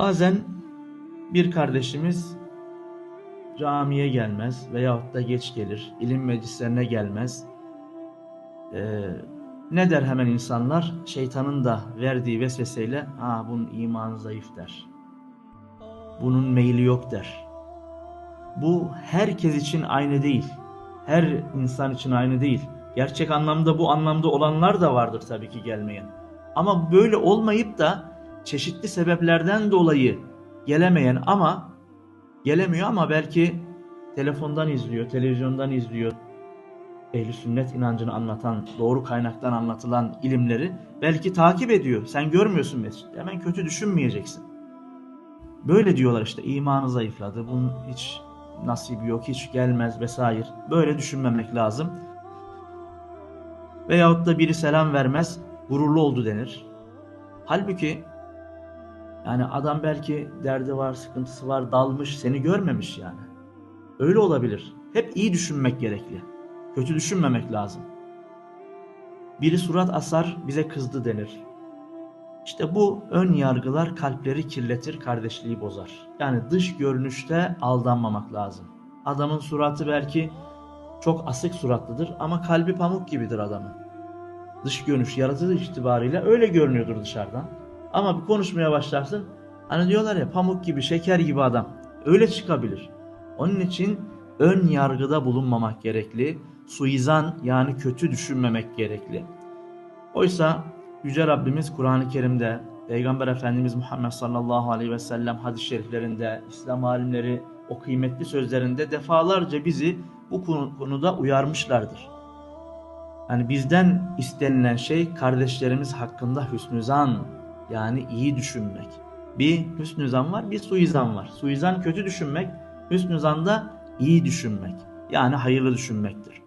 Bazen bir kardeşimiz camiye gelmez veyahut da geç gelir, ilim meclislerine gelmez. Ee, ne der hemen insanlar? Şeytanın da verdiği vesveseyle ha bunun imanı zayıf der. Bunun meyli yok der. Bu herkes için aynı değil. Her insan için aynı değil. Gerçek anlamda bu anlamda olanlar da vardır tabii ki gelmeyen. Ama böyle olmayıp da çeşitli sebeplerden dolayı gelemeyen ama gelemiyor ama belki telefondan izliyor, televizyondan izliyor. Ehli sünnet inancını anlatan, doğru kaynaktan anlatılan ilimleri belki takip ediyor. Sen görmüyorsun mescid. Hemen kötü düşünmeyeceksin. Böyle diyorlar işte imanı zayıfladı. Bunun hiç nasibi yok, hiç gelmez vesaire. Böyle düşünmemek lazım. Veyahut da biri selam vermez, gururlu oldu denir. Halbuki yani adam belki derdi var, sıkıntısı var, dalmış, seni görmemiş yani. Öyle olabilir. Hep iyi düşünmek gerekli. Kötü düşünmemek lazım. Biri surat asar, bize kızdı denir. İşte bu ön yargılar kalpleri kirletir, kardeşliği bozar. Yani dış görünüşte aldanmamak lazım. Adamın suratı belki çok asık suratlıdır ama kalbi pamuk gibidir adamın. Dış görünüş, yaratılış itibariyle öyle görünüyordur dışarıdan. Ama bir konuşmaya başlarsın, hani diyorlar ya pamuk gibi, şeker gibi adam. Öyle çıkabilir. Onun için ön yargıda bulunmamak gerekli. Suizan yani kötü düşünmemek gerekli. Oysa Yüce Rabbimiz Kur'an-ı Kerim'de, Peygamber Efendimiz Muhammed sallallahu aleyhi ve sellem hadis-i şeriflerinde, İslam alimleri o kıymetli sözlerinde defalarca bizi bu konu- konuda uyarmışlardır. Yani bizden istenilen şey kardeşlerimiz hakkında hüsnü yani iyi düşünmek. Bir hüsnü zan var, bir suizan var. Suizan kötü düşünmek, hüsnü zan da iyi düşünmek. Yani hayırlı düşünmektir.